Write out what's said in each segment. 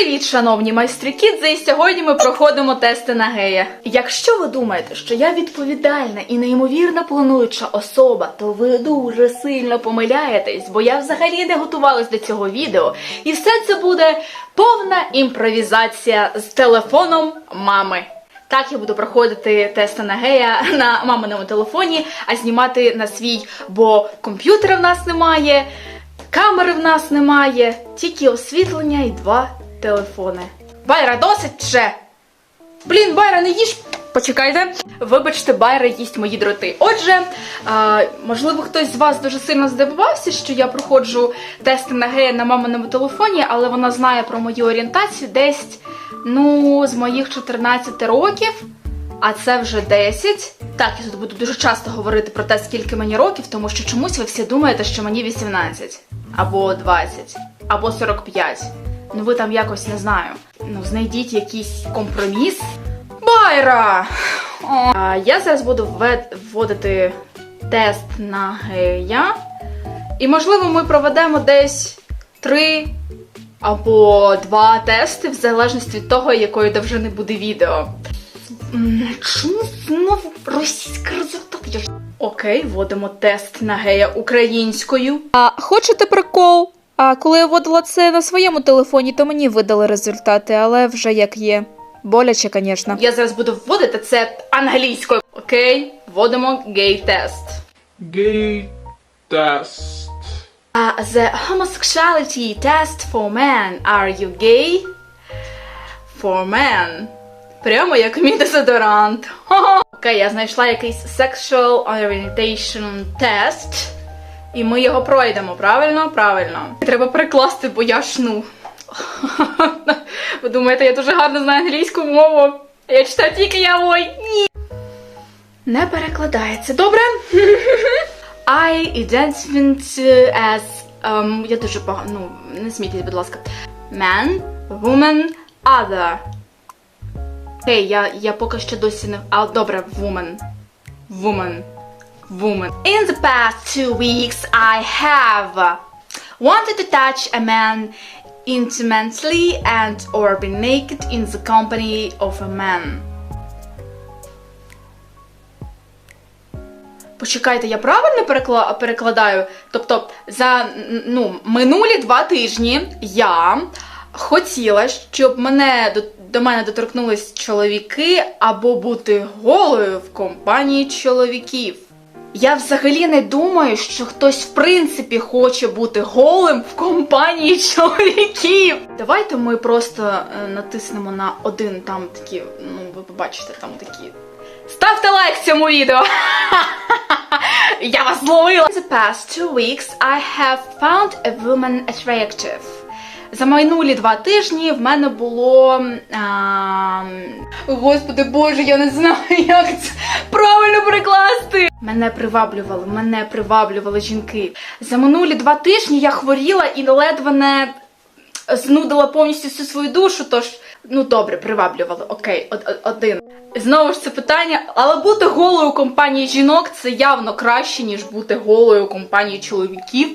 Привіт, шановні майстри Кідзи! І сьогодні ми проходимо тести на гея. Якщо ви думаєте, що я відповідальна і неймовірно плануюча особа, то ви дуже сильно помиляєтесь, бо я взагалі не готувалась до цього відео. І все це буде повна імпровізація з телефоном мами. Так я буду проходити тести на гея на маминому телефоні, а знімати на свій, бо комп'ютера в нас немає. Камери в нас немає, тільки освітлення і два телефони. Байра, досить ще! Блін, Байра, не їж! Почекайте. Вибачте, Байра їсть мої дроти. Отже, а, можливо, хтось з вас дуже сильно здивувався, що я проходжу тести на гея на маминому телефоні, але вона знає про мою орієнтацію десь, ну, з моїх 14 років. А це вже 10. Так, я тут буду дуже часто говорити про те, скільки мені років, тому що чомусь ви всі думаєте, що мені 18, або 20, або 45. Ну ви там якось не знаю. Ну, знайдіть якийсь компроміс. Байра! О. Я зараз буду вводити тест на гея. І, можливо, ми проведемо десь три або два тести, в залежності від того, якої довжини буде відео. Чому знову російська результат? Окей, вводимо тест на гея українською. А хочете прикол? А коли я вводила це на своєму телефоні, то мені видали результати, але вже як є. Боляче, звісно. Я зараз буду вводити це англійською. Окей, вводимо гей-тест. Test. Uh, the homosexuality test for men. Are you gay? For men. Прямо як мій дезодорант. Окей, я знайшла якийсь sexual orientation test. І ми його пройдемо, правильно? Правильно. Треба перекласти, бо я шну. Ви думаєте, я дуже гарно знаю англійську мову? Я читаю тільки я ой. Ні. Не перекладається. Добре? I identify as ем, я дуже погано, ну, не смійтесь, будь ласка. Man, woman, other. Окей, я, я поки що досі не. А добре, woman. Woman. Woman. In the past two weeks, I have wanted to touch a man intimately and or be naked in the company of a man. Почекайте, я правильно перекладаю? Тобто, за ну, минулі два тижні я хотіла, щоб мене до, до мене доторкнулись чоловіки або бути голою в компанії чоловіків. Я взагалі не думаю, що хтось в принципі хоче бути голим в компанії чоловіків. Давайте ми просто е, натиснемо на один там такі, ну ви побачите там такі. Ставте лайк цьому відео! Я вас зловила! In the past two weeks I have found a woman attractive. За минулі два тижні в мене було. А... Господи Боже, я не знаю, як це правильно прикласти. Мене приваблювали, мене приваблювали жінки. За минулі два тижні я хворіла і ледве не знудила повністю всю свою душу, тож, ну добре, приваблювали. Окей, од- один. Знову ж це питання, але бути голою у компанії жінок це явно краще, ніж бути голою у компанії чоловіків.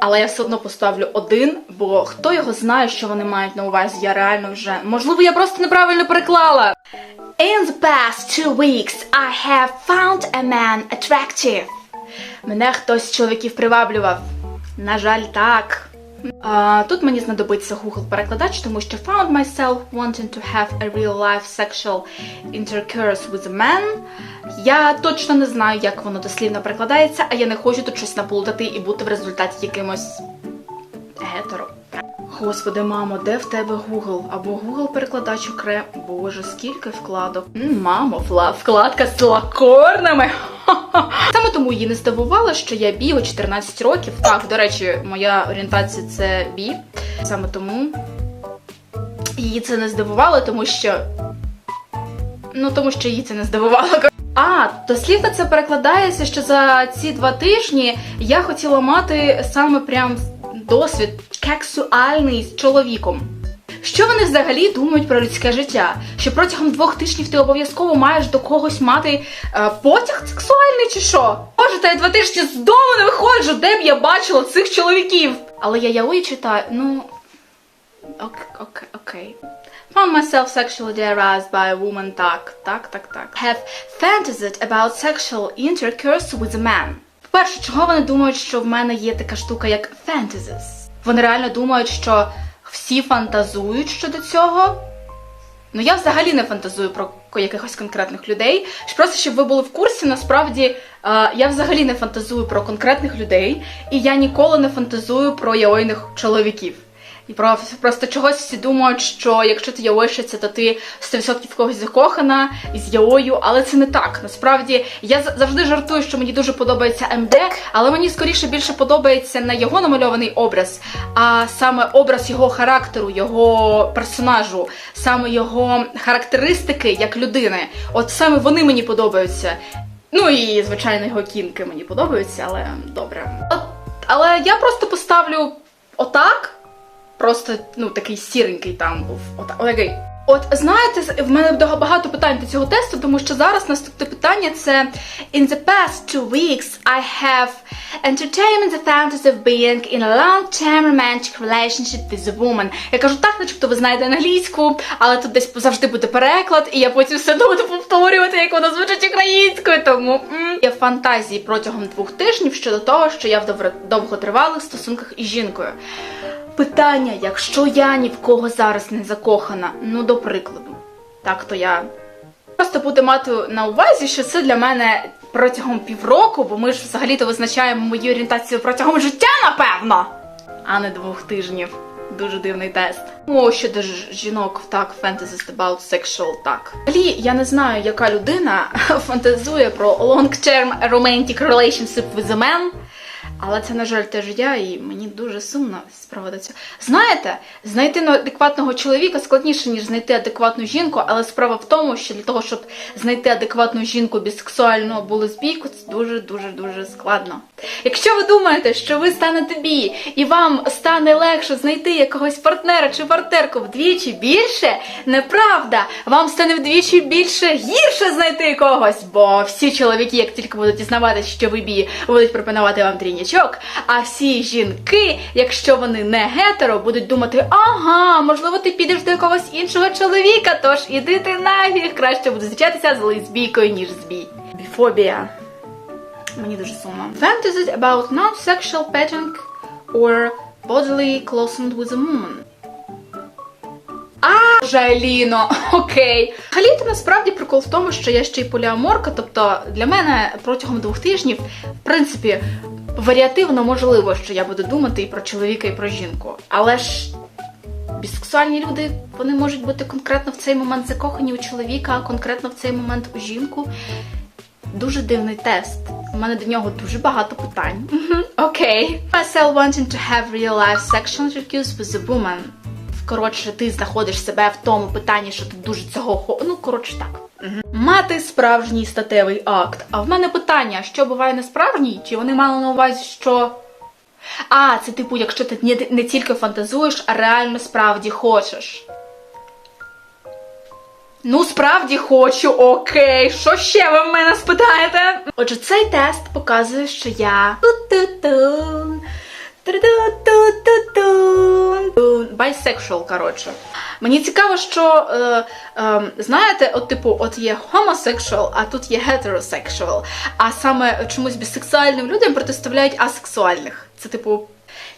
Але я все одно поставлю один, бо хто його знає, що вони мають на увазі, я реально вже. Можливо, я просто неправильно переклала. In the past two weeks I have found a man attractive. Мене хтось з чоловіків приваблював. На жаль, так. Тут мені знадобиться Google перекладач, тому що found myself wanting to have a real life sexual intercourse with a man. Я точно не знаю, як воно дослівно перекладається, а я не хочу тут щось наплутати і бути в результаті якимось гетеро. Господи, мамо, де в тебе Google? Або Google перекладач окрем. Боже, скільки вкладок. М, Мамо, вла- вкладка з лакорнами. Саме тому її не здивувало, що я бі у 14 років. Так, до речі, моя орієнтація це бі. Саме тому її це не здивувало, тому що. Ну, тому що її це не здивувало. А, дослівно це перекладається, що за ці два тижні я хотіла мати саме прям досвід кексуальний з чоловіком. Що вони взагалі думають про людське життя? Що протягом двох тижнів ти обов'язково маєш до когось мати е, потяг сексуальний чи що? Боже, та я два тижні з дому не виходжу, де б я бачила цих чоловіків. Але я яої читаю, ну. Окей, окей, окей. Found myself sexually aroused by a woman. Так, так, так, так. Have fantasized about sexual intercourse with a man. По-перше, чого вони думають, що в мене є така штука, як fantasies? Вони реально думають, що всі фантазують щодо цього. Ну я взагалі не фантазую про якихось конкретних людей. Просто щоб ви були в курсі, насправді е, я взагалі не фантазую про конкретних людей, і я ніколи не фантазую про яойних чоловіків. І про просто чогось всі думають, що якщо ти яойщиця, то ти 100% в когось закохана із яою, але це не так. Насправді я завжди жартую, що мені дуже подобається МД, але мені скоріше більше подобається не його намальований образ, а саме образ його характеру, його персонажу, саме його характеристики як людини. От саме вони мені подобаються. Ну і звичайно його кінки мені подобаються, але добре. От, але я просто поставлю отак. Просто ну такий сіренький там був. Отак, отакий. От знаєте, в мене багато питань до цього тесту, тому що зараз наступне питання це In the past two weeks I have entertained the fantasy of being in a long-term romantic relationship with a woman. Я кажу так, начебто ви знаєте англійську, але тут десь завжди буде переклад, і я потім все буду повторювати, як воно звучить українською. Тому м. є фантазії протягом двох тижнів щодо того, що я в довготривалих стосунках із жінкою. Питання, якщо я ні в кого зараз не закохана, ну до прикладу, так то я просто буду мати на увазі, що це для мене протягом півроку, бо ми ж взагалі-то визначаємо мою орієнтацію протягом життя, напевно, а не двох тижнів. Дуже дивний тест. О, щодо жінок, так, fantasies about sexual, так. Взагалі, я не знаю, яка людина фантазує про long-term romantic relationship with a man, але це, на жаль, теж я, і мені дуже сумно цього. Знаєте, знайти адекватного чоловіка складніше, ніж знайти адекватну жінку, але справа в тому, що для того, щоб знайти адекватну жінку бісексуальну або лесбійку, це дуже дуже дуже складно. Якщо ви думаєте, що ви станете бі, і вам стане легше знайти якогось партнера чи партнерку вдвічі більше, неправда, вам стане вдвічі більше гірше знайти когось, бо всі чоловіки, як тільки будуть дізнаватися, що ви бі, будуть пропонувати вам трінячок, а всі жінки, якщо вони не гетеро, будуть думати, ага, можливо, ти підеш до якогось іншого чоловіка, тож іди ти нафіг, краще буду зустрічатися з лесбійкою, ніж з бі. Біфобія. Мені дуже сумно. Fantasies about non-sexual petting or bodily closeness with a woman. А, жаліно, окей. Взагалі-то насправді прикол в тому, що я ще й поліаморка, тобто для мене протягом двох тижнів, в принципі, варіативно можливо, що я буду думати і про чоловіка, і про жінку. Але ж бісексуальні люди вони можуть бути конкретно в цей момент закохані у чоловіка, а конкретно в цей момент у жінку. Дуже дивний тест. У мене до нього дуже багато питань. Окей. Myself wanting to have real life sexual intercourse with a woman. Коротше, ти знаходиш себе в тому питанні, що ти дуже цього хо... Ну, коротше, так. Мати справжній статевий акт. А в мене питання: що буває несправжній? Чи вони мали на увазі, що. А, це типу, якщо ти не, не тільки фантазуєш, а реально справді хочеш. Ну, справді хочу, окей. Що ще ви в мене спитаєте? Отже, цей тест показує, що я. Bisexual, коротше. Мені цікаво, що е, е, знаєте, от типу, от є homosexual, а тут є heterosexual. А саме чомусь бісексуальним людям протиставляють асексуальних. Це типу.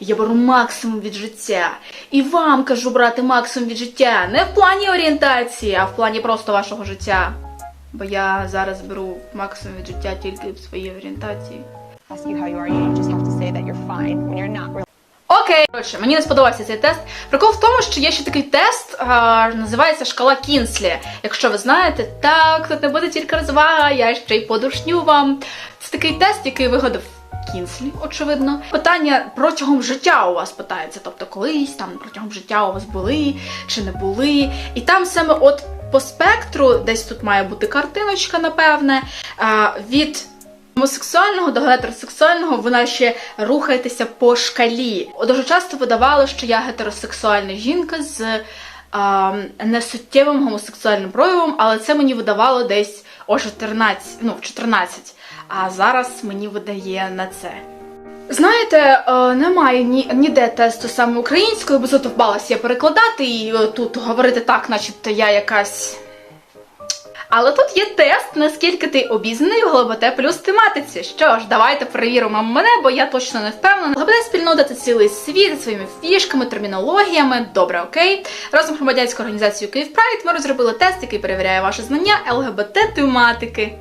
Я беру максимум від життя. І вам кажу брати максимум від життя. Не в плані орієнтації, а в плані просто вашого життя. Бо я зараз беру максимум від життя тільки в своїй орієнтації. Окей, коротше, мені не сподобався цей тест. Прикол в тому, що є ще такий тест, а, називається шкала Кінслі. Якщо ви знаєте, так, тут не буде тільки розвага, я ще й подушню вам. Це такий тест, який вигадав Кінслі, очевидно. Питання протягом життя у вас питається, тобто колись там протягом життя у вас були чи не були. І там саме от по спектру, десь тут має бути картиночка, напевне, від Гомосексуального до гетеросексуального вона ще рухаєтеся по шкалі. Дуже часто видавало, що я гетеросексуальна жінка з а, несуттєвим гомосексуальним проявом, але це мені видавало десь о 14, ну, в 14. А зараз мені видає на це. Знаєте, е, немає ні, ніде тесту саме українською, бо задовбалася я перекладати і е, тут говорити так, начебто я якась. Але тут є тест, наскільки ти обізнаний в ЛГБТ плюс тематиці. Що ж, давайте перевіримо мене, бо я точно не впевнена. ЛГБТ спільнота це цілий світ своїми фішками, термінологіями. Добре, окей. Разом з громадянською організацією Київ Прайд ми розробили тест, який перевіряє ваше знання ЛГБТ тематики.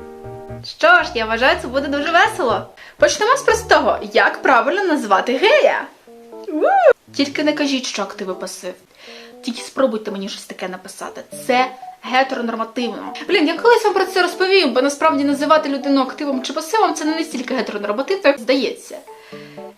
Що ж, я вважаю, це буде дуже весело. Почнемо з простого: як правильно назвати гея? Тільки не кажіть, що активи пасив. Тільки спробуйте мені щось таке написати. Це гетеронормативно. Блін, я колись вам про це розповім, бо насправді називати людину активом чи пасивом це не настільки гетеронормативно, як здається.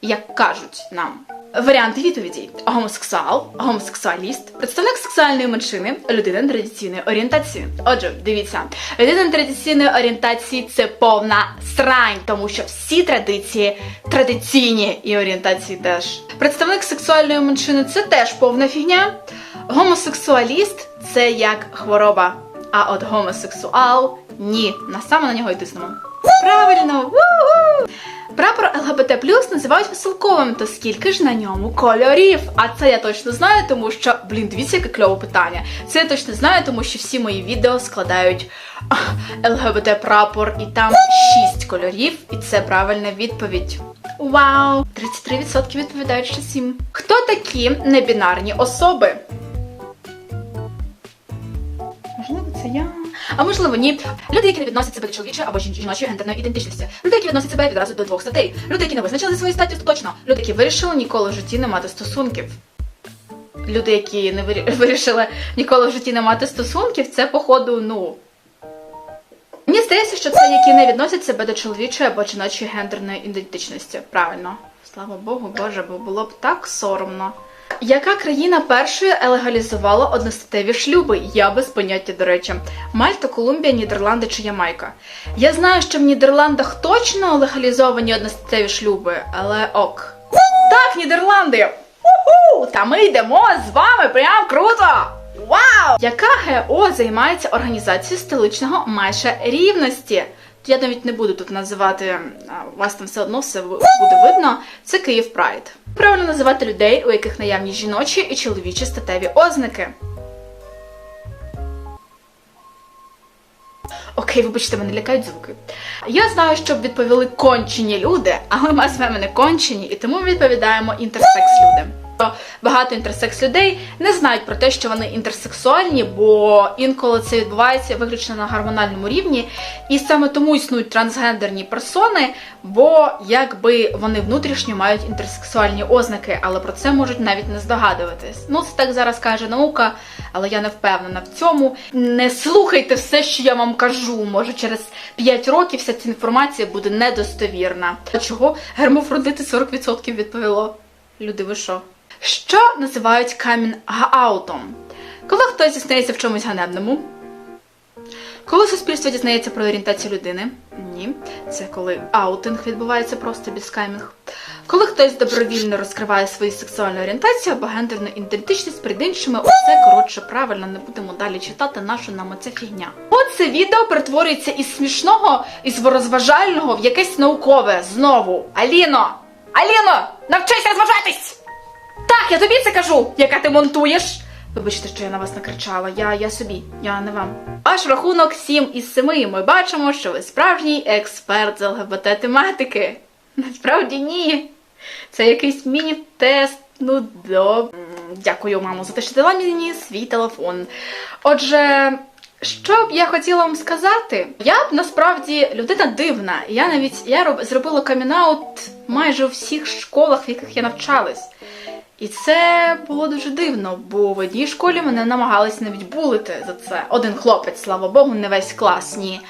Як кажуть нам. Варіанти відповіді: гомосексуал, гомосексуаліст, представник сексуальної меншини, людина нетрадиційної орієнтації. Отже, дивіться, людина нетрадиційної орієнтації це повна срань, тому що всі традиції традиційні і орієнтації теж. Представник сексуальної меншини це теж повна фігня. Гомосексуаліст це як хвороба. А от гомосексуал ні. На саме на нього й тиснемо. Правильно! Ву-ху! Прапор ЛГБТ плюс називають веселковим, то скільки ж на ньому кольорів? А це я точно знаю, тому що, блін, дивіться, яке кльове питання. Це я точно знаю, тому що всі мої відео складають ЛГБТ прапор, і там 6 кольорів, і це правильна відповідь. Вау! 33% відповідають, що 7. Хто такі небінарні особи? А можливо, ні. Люди, які не відносять себе до чоловічої або жіночої гендерної ідентичності. Люди, які відносять себе відразу до двох статей. Люди, які не визначили свою статтю точно. Люди, які вирішили ніколи в житті не мати стосунків. Люди, які не вирі- вирішили ніколи в житті не мати стосунків, це, походу, ну. Мені здається, що це які не відносять себе до чоловічої або жіночої гендерної ідентичності. Правильно. Слава Богу, Боже, бо було б так соромно. Яка країна першою легалізувала одностатеві шлюби? Я без поняття, до речі. Мальта, Колумбія, Нідерланди чи Ямайка. Я знаю, що в Нідерландах точно легалізовані одностатеві шлюби, але ок. Так, Нідерланди! Уху! Та ми йдемо з вами прям круто! Вау! Яка ГО займається організацією столичного майже рівності? Я навіть не буду тут називати, а, вас там все одно все буде видно. Це Київ Прайд. Правильно називати людей, у яких наявні жіночі і чоловічі статеві ознаки. Окей, вибачте, мене лякають звуки. Я знаю, що відповіли кончені люди, але ми з вами не кончені, і тому відповідаємо інтерсекс люди. Багато інтерсекс людей не знають про те, що вони інтерсексуальні, бо інколи це відбувається виключно на гормональному рівні, і саме тому існують трансгендерні персони, бо якби вони внутрішньо мають інтерсексуальні ознаки, але про це можуть навіть не здогадуватись. Ну, це так зараз каже наука, але я не впевнена в цьому. Не слухайте все, що я вам кажу. Може, через 5 років вся ця інформація буде недостовірна. Чого гермофродити 40% відповіло? Люди, ви що? Що називають камін-аутом? Коли хтось дізнається в чомусь ганебному, коли суспільство дізнається про орієнтацію людини? Ні. Це коли аутинг відбувається просто без камінг. Коли хтось добровільно розкриває свою сексуальну орієнтацію або гендерну ідентичність перед іншими, усе коротше правильно, не будемо далі читати, нашу нам оця фігня. Оце відео перетворюється із смішного, із розважального в якесь наукове знову. Аліно! Аліно! Навчися розважатись! Так, я тобі це кажу, яка ти монтуєш. Вибачте, що я на вас накричала. Я, я собі, я не вам. Ваш рахунок 7 із 7. Ми бачимо, що ви справжній експерт з ЛГБТ тематики. Насправді ні. Це якийсь міні-тест. Ну, до... Дякую, мамо, за те, що дала мені свій телефон. Отже, що б я хотіла вам сказати? Я б насправді людина дивна. Я навіть я роб, зробила камінаут майже у всіх школах, в яких я навчалась. І це було дуже дивно, бо в одній школі мене намагались навіть булити за це. Один хлопець, слава Богу, не весь клас, ні.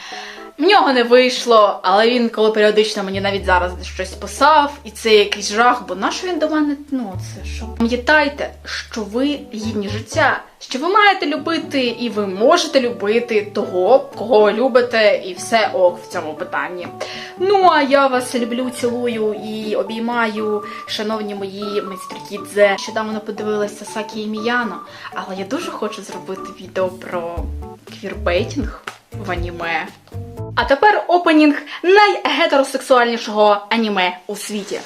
В нього не вийшло, але він коли періодично мені навіть зараз щось писав, і це якийсь жах, бо нащо він до мене? Ну, це що? Пам'ятайте, що ви гідні життя, що ви маєте любити, і ви можете любити того, кого ви любите, і все ок в цьому питанні. Ну а я вас люблю, цілую і обіймаю, шановні мої майстркідзе. Нещодавно подивилася Сакі і Міяно, але я дуже хочу зробити відео про квірбейтінг в аніме. А тепер опенінг найгетеросексуальнішого аніме у світі.